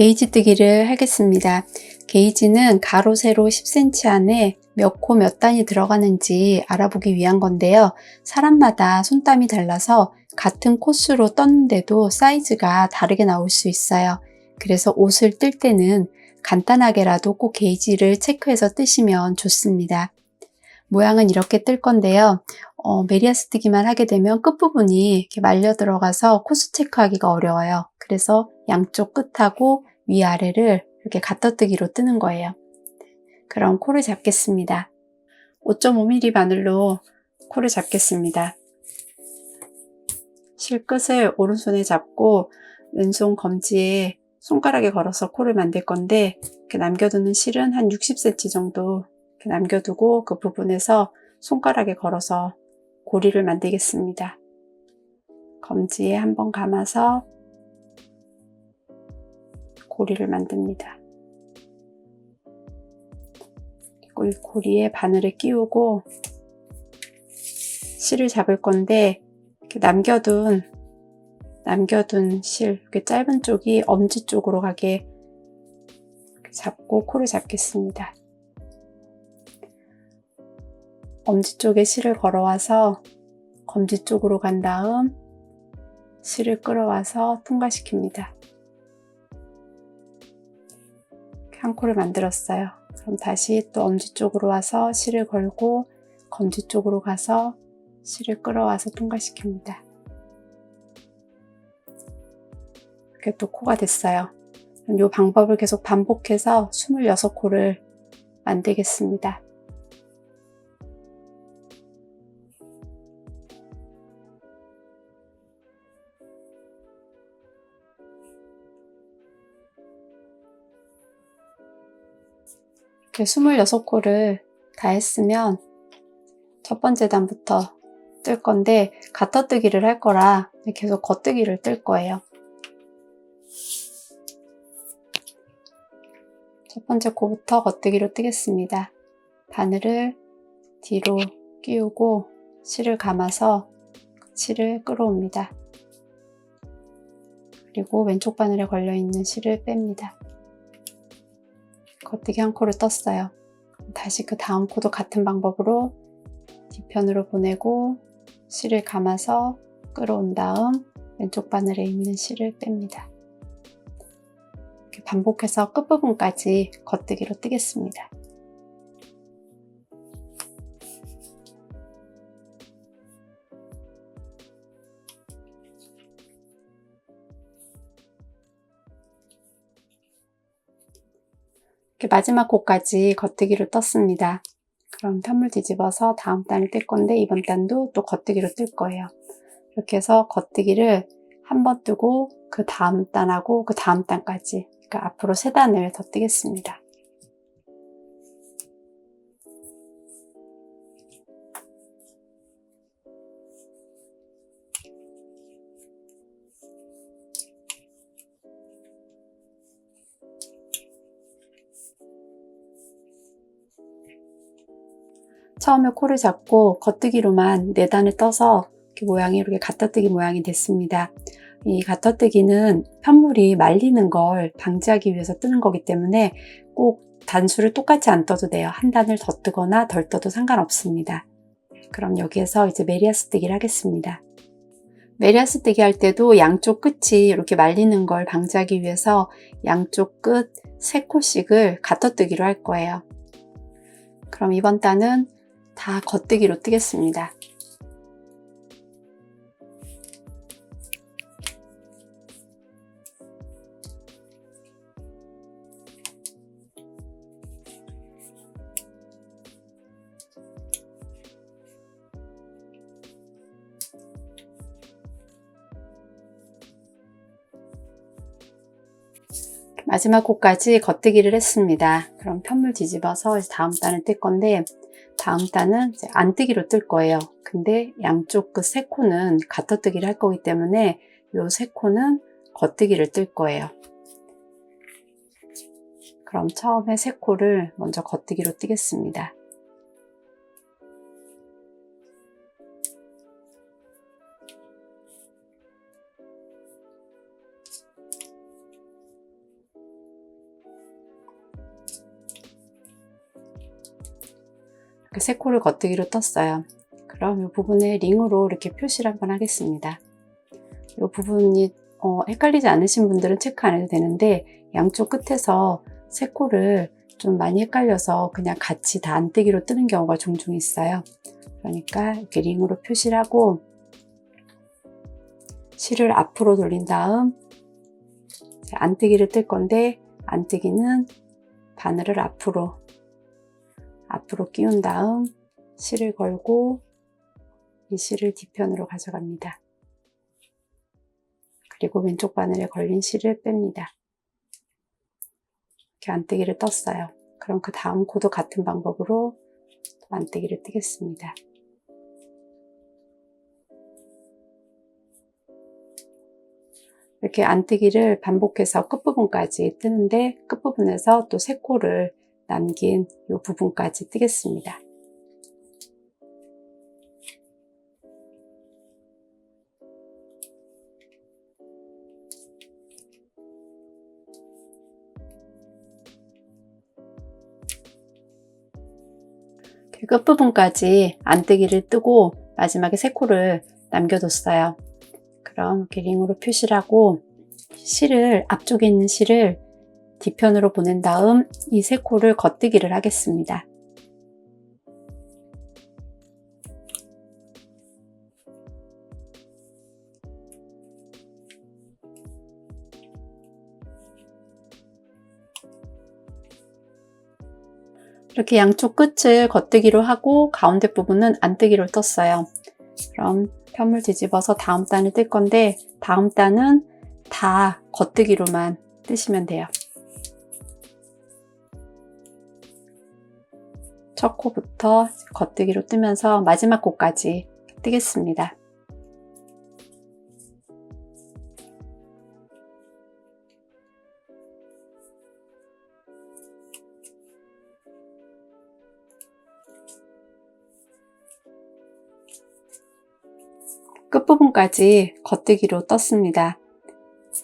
게이지 뜨기를 하겠습니다. 게이지는 가로, 세로 10cm 안에 몇 코 몇 단이 들어가는지 알아보기 위한 건데요. 사람마다 손땀이 달라서 같은 코스로 떴는데도 사이즈가 다르게 나올 수 있어요. 그래서 옷을 뜰 때는 간단하게라도 꼭 게이지를 체크해서 뜨시면 좋습니다. 모양은 이렇게 뜰 건데요. 어, 메리아 스 뜨기만 하게 되면 끝부분이 이렇게 말려 들어가서 코스 체크하기가 어려워요. 그래서 양쪽 끝하고 위아래를 이렇게 갖다뜨기로 뜨는 거예요. 그럼 코를 잡겠습니다. 5.5mm 바늘로 코를 잡겠습니다. 실끝을 오른손에 잡고 왼손 검지에 손가락에 걸어서 코를 만들 건데 이렇게 남겨두는 실은 한 60cm 정도 남겨두고 그 부분에서 손가락에 걸어서 고리를 만들겠습니다. 검지에 한번 감아서 고리를 만듭니다. 그리고 이 고리에 바늘을 끼우고 실을 잡을 건데 남겨둔 남겨둔 실 이렇게 짧은 쪽이 엄지 쪽으로 가게 잡고 코를 잡겠습니다. 엄지 쪽에 실을 걸어와서 검지 쪽으로 간 다음 실을 끌어와서 통과시킵니다. 한 코를 만들었어요. 그럼 다시 또 엄지 쪽으로 와서 실을 걸고 검지 쪽으로 가서 실을 끌어와서 통과시킵니다. 이렇게 또 코가 됐어요. 이 방법을 계속 반복해서 26코를 만들겠습니다. 이렇게 26코를 다 했으면 첫 번째 단부터 뜰 건데 가터뜨기를 할 거라 계속 겉뜨기를 뜰 거예요. 첫 번째 코부터 겉뜨기로 뜨겠습니다. 바늘을 뒤로 끼우고 실을 감아서 실을 끌어옵니다. 그리고 왼쪽 바늘에 걸려있는 실을 뺍니다. 겉뜨기 한 코를 떴어요. 다시 그 다음 코도 같은 방법으로 뒤편으로 보내고 실을 감아서 끌어온 다음 왼쪽 바늘에 있는 실을 뺍니다. 이렇게 반복해서 끝부분까지 겉뜨기로 뜨겠습니다. 이렇게 마지막 코까지 겉뜨기로 떴습니다. 그럼 편물 뒤집어서 다음 단을 뜰 건데 이번 단도 또 겉뜨기로 뜰 거예요. 이렇게 해서 겉뜨기를 한 번 뜨고 그 다음 단하고 그 다음 단까지 그러니까 앞으로 세 단을 더 뜨겠습니다. 처음에 코를 잡고 겉뜨기로만 4단을 떠서 이렇게 모양이 이렇게 갖다뜨기 모양이 됐습니다. 이 갖다뜨기는 편물이 말리는 걸 방지하기 위해서 뜨는 거기 때문에 꼭 단수를 똑같이 안 떠도 돼요. 한 단을 더 뜨거나 덜 떠도 상관없습니다. 그럼 여기에서 이제 메리아스 뜨기를 하겠습니다. 메리아스 뜨기 할 때도 양쪽 끝이 이렇게 말리는 걸 방지하기 위해서 양쪽 끝 3코씩을 갖다뜨기로 할 거예요. 그럼 이번 단은 다 겉뜨기로 뜨겠습니다. 마지막 코까지 겉뜨기를 했습니다. 그럼 편물 뒤집어서 다음 단을 뜰 건데 다음 단은 안뜨기로 뜰 거예요. 근데 양쪽 그 세 코는 가터뜨기를 할 거기 때문에 이세 코는 겉뜨기를 뜰 거예요. 그럼 처음에 세 코를 먼저 겉뜨기로 뜨겠습니다. 세 코를 겉뜨기로 떴어요. 그럼 이 부분에 링으로 이렇게 표시를 한번 하겠습니다. 이 부분이 어, 헷갈리지 않으신 분들은 체크 안 해도 되는데 양쪽 끝에서 세 코를 좀 많이 헷갈려서 그냥 같이 다 안뜨기로 뜨는 경우가 종종 있어요. 그러니까 이렇게 링으로 표시를 하고 실을 앞으로 돌린 다음 안뜨기를 뜰 건데 안뜨기는 바늘을 앞으로 앞으로 끼운 다음 실을 걸고 이 실을 뒤편으로 가져갑니다. 그리고 왼쪽 바늘에 걸린 실을 뺍니다. 이렇게 안뜨기를 떴어요. 그럼 그 다음 코도 같은 방법으로 안뜨기를 뜨겠습니다. 이렇게 안뜨기를 반복해서 끝부분까지 뜨는데 끝부분에서 또 세 코를 남긴 이 부분까지 뜨겠습니다. 끝부분까지 안뜨기를 뜨고 마지막에 세 코를 남겨뒀어요. 그럼 이렇게 링으로 표시를 하고 실을 앞쪽에 있는 실을 뒤편으로 보낸 다음 이 세 코를 겉뜨기를 하겠습니다. 이렇게 양쪽 끝을 겉뜨기로 하고 가운데 부분은 안뜨기로 떴어요. 그럼 편물 뒤집어서 다음 단을 뜰 건데 다음 단은 다 겉뜨기로만 뜨시면 돼요. 첫 코부터 겉뜨기로 뜨면서 마지막 코까지 뜨겠습니다. 끝부분까지 겉뜨기로 떴습니다.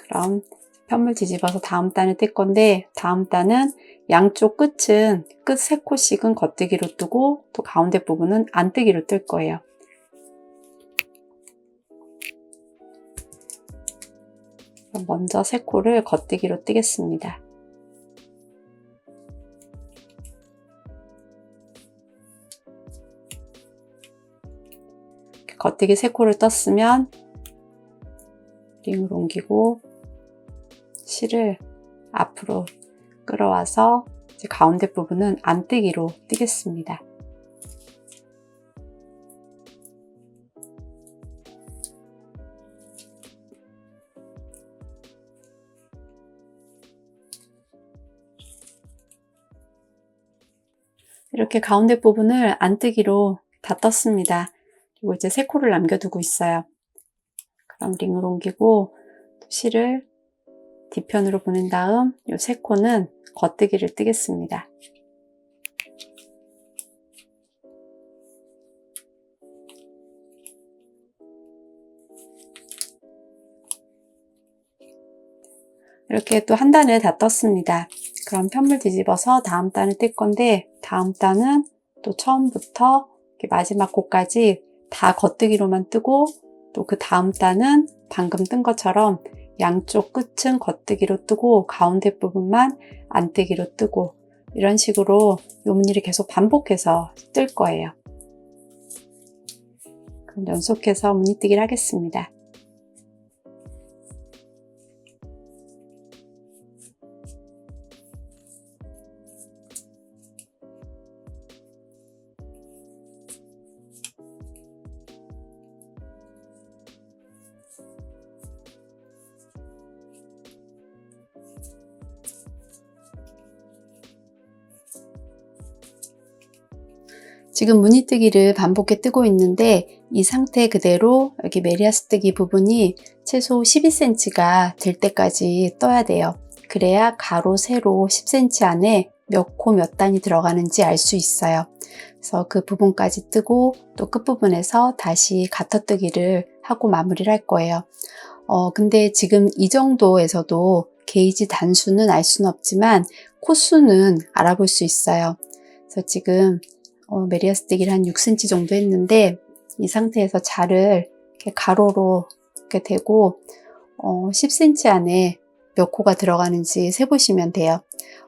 그럼 편물 뒤집어서 다음 단을 뜰 건데 다음 단은 양쪽 끝은 끝 3코씩은 겉뜨기로 뜨고 또 가운데 부분은 안뜨기로 뜰 거예요. 먼저 3코를 겉뜨기로 뜨겠습니다. 겉뜨기 3코를 떴으면 링을 옮기고 실을 앞으로 끌어와서 가운데 부분은 안뜨기로 뜨겠습니다. 이렇게 가운데 부분을 안뜨기로 다 떴습니다. 그리고 이제 세 코를 남겨두고 있어요. 그럼 링을 옮기고 실을 뒤편으로 보낸 다음 이 세 코는 겉뜨기를 뜨겠습니다. 이렇게 또 한 단을 다 떴습니다. 그럼 편물 뒤집어서 다음 단을 뜰 건데 다음 단은 또 처음부터 마지막 코까지 다 겉뜨기로만 뜨고 또 그 다음 단은 방금 뜬 것처럼 양쪽 끝은 겉뜨기로 뜨고 가운데 부분만 안뜨기로 뜨고 이런 식으로 요 무늬를 계속 반복해서 뜰 거예요. 그럼 연속해서 무늬뜨기를 하겠습니다. 지금 무늬뜨기를 반복해 뜨고 있는데 이 상태 그대로 여기 메리아스뜨기 부분이 최소 12cm가 될 때까지 떠야 돼요. 그래야 가로, 세로 10cm 안에 몇 코 몇 단이 들어가는지 알 수 있어요. 그래서 그 부분까지 뜨고 또 끝부분에서 다시 가터뜨기를 하고 마무리를 할 거예요. 어, 근데 지금 이 정도에서도 게이지 단수는 알 수는 없지만 코수는 알아볼 수 있어요. 그래서 지금 어, 메리아스틱을 한 6cm 정도 했는데 이 상태에서 자를 이렇게 가로로 이렇게 대고 어, 10cm 안에 몇 코가 들어가는지 세보시면 돼요.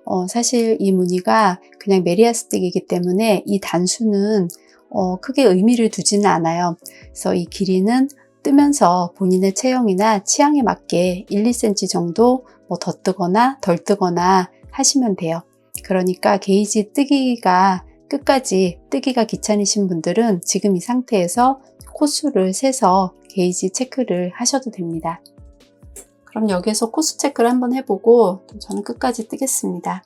어, 사실 이 무늬가 그냥 메리아스틱이기 때문에 이 단수는 어, 크게 의미를 두지는 않아요. 그래서 이 길이는 뜨면서 본인의 체형이나 취향에 맞게 1, 2cm 정도 뭐 더 뜨거나 덜 뜨거나 하시면 돼요. 그러니까 게이지 뜨기가 끝까지 뜨기가 귀찮으신 분들은 지금 이 상태에서 코수를 세서 게이지 체크를 하셔도 됩니다. 그럼 여기에서 코수 체크를 한번 해보고 저는 끝까지 뜨겠습니다.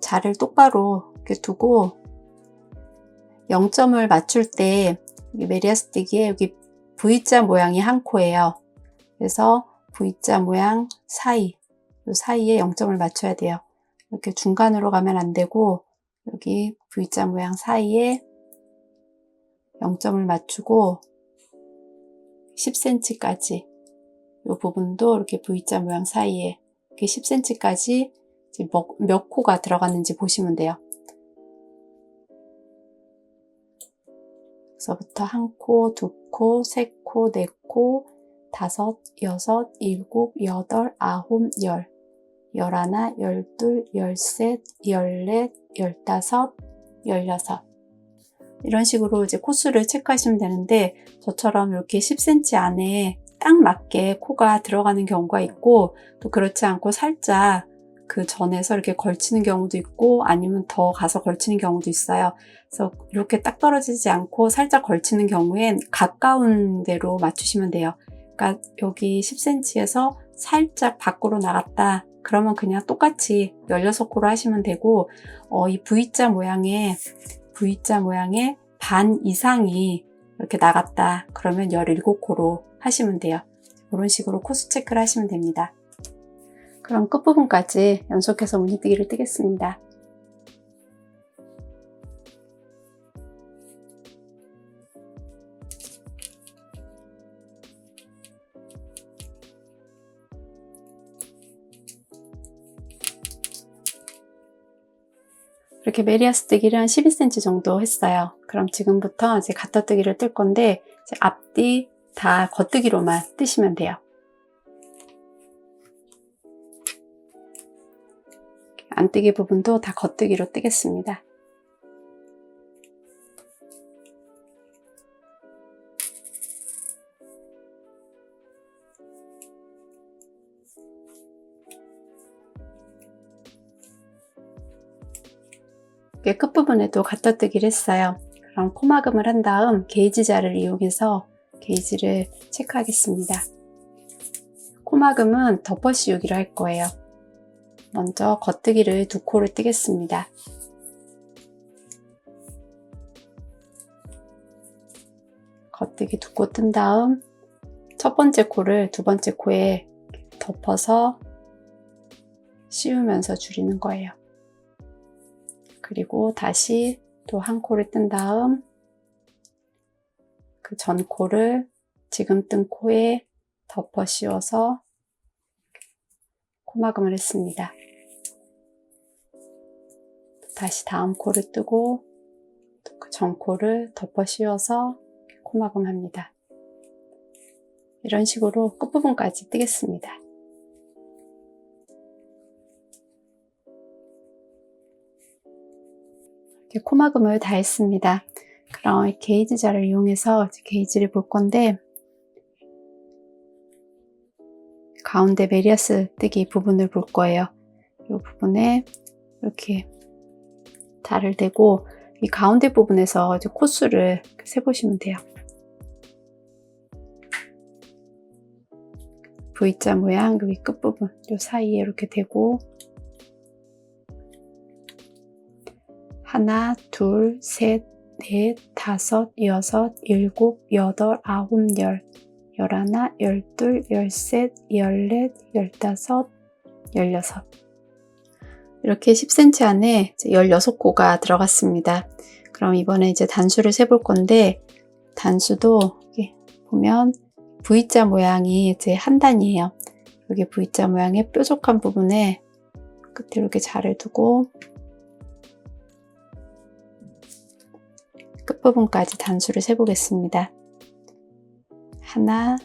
자를 똑바로 이렇게 두고 0점을 맞출 때 여기 메리아스틱에 여기 V자 모양이 한 코예요. 그래서 V자 모양 사이, 이 사이에 0점을 맞춰야 돼요. 이렇게 중간으로 가면 안 되고 여기 V자 모양 사이에 0점을 맞추고 10cm까지 이 부분도 이렇게 V자 모양 사이에 이렇게 10cm까지 몇 코가 들어갔는지 보시면 돼요. 그래서부터 한 코, 두 코, 세 코, 네 코, 다섯, 여섯, 일곱, 여덟, 아홉, 열, 열하나, 열둘, 열셋, 열넷, 열다섯, 열여섯. 이런 식으로 이제 코수를 체크하시면 되는데 저처럼 이렇게 10cm 안에 딱 맞게 코가 들어가는 경우가 있고 또 그렇지 않고 살짝 그 전에서 이렇게 걸치는 경우도 있고 아니면 더 가서 걸치는 경우도 있어요. 그래서 이렇게 딱 떨어지지 않고 살짝 걸치는 경우엔 가까운 데로 맞추시면 돼요. 그러니까 여기 10cm에서 살짝 밖으로 나갔다. 그러면 그냥 똑같이 16코로 하시면 되고 어, 이 V자 모양의 V자 모양의 반 이상이 이렇게 나갔다. 그러면 17코로 하시면 돼요. 이런 식으로 코스 체크를 하시면 됩니다. 그럼 끝부분까지 연속해서 무늬뜨기를 뜨겠습니다. 이렇게 메리아스 뜨기를 한 12cm 정도 했어요. 그럼 지금부터 이제 갖다뜨기를 뜰 건데 앞뒤 다 겉뜨기로만 뜨시면 돼요. 안뜨기 부분도 다 겉뜨기로 뜨겠습니다. 끝부분에도 갖다 뜨기를 했어요. 그럼 코막음을 한 다음 게이지 자를 이용해서 게이지를 체크하겠습니다. 코막음은 덮어 씌우기로 할 거예요. 먼저 겉뜨기를 두 코를 뜨겠습니다. 겉뜨기 두 코 뜬 다음 첫 번째 코를 두 번째 코에 덮어서 씌우면서 줄이는 거예요. 그리고 다시 또 한 코를 뜬 다음 그 전 코를 지금 뜬 코에 덮어 씌워서 코막음을 했습니다. 다시 다음 코를 뜨고 그 전 코를 덮어 씌워서 코막음 합니다. 이런 식으로 끝부분까지 뜨겠습니다. 코막음을 다 했습니다. 그럼 게이지 자를 이용해서 게이지를 볼 건데 가운데 메리아스 뜨기 부분을 볼 거예요. 이 부분에 이렇게 자를 대고 이 가운데 부분에서 이제 코수를 세보시면 돼요. V자 모양 여기 끝부분 이 사이에 이렇게 대고 하나, 둘, 셋, 넷, 다섯, 여섯, 일곱, 여덟, 아홉, 열, 열하나, 열둘, 열셋, 열넷, 열다섯, 열여섯. 이렇게 10cm 안에 16코가 들어갔습니다. 그럼 이번에 이제 단수를 세볼 건데, 단수도 보면 V자 모양이 이제 한 단이에요. 여기 V자 모양의 뾰족한 부분에 끝에 이렇게 자를 두고 끝부분까지 단수를 세보겠습니다. 하나,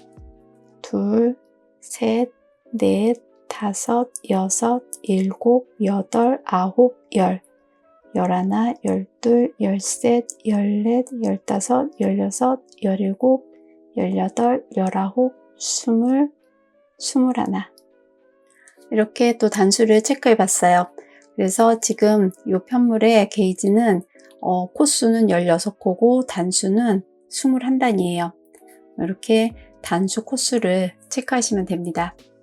둘, 셋, 넷, 다섯, 여섯, 일곱, 여덟, 아홉, 열. 열하나, 열둘, 열셋, 열넷, 열다섯, 열여섯, 열일곱, 열여덟, 열아홉, 스물, 스물하나. 이렇게 또 단수를 체크해 봤어요. 그래서 지금 이 편물의 게이지는 어, 코수는 16코고 단수는 21단이에요. 이렇게 단수 코수를 체크하시면 됩니다.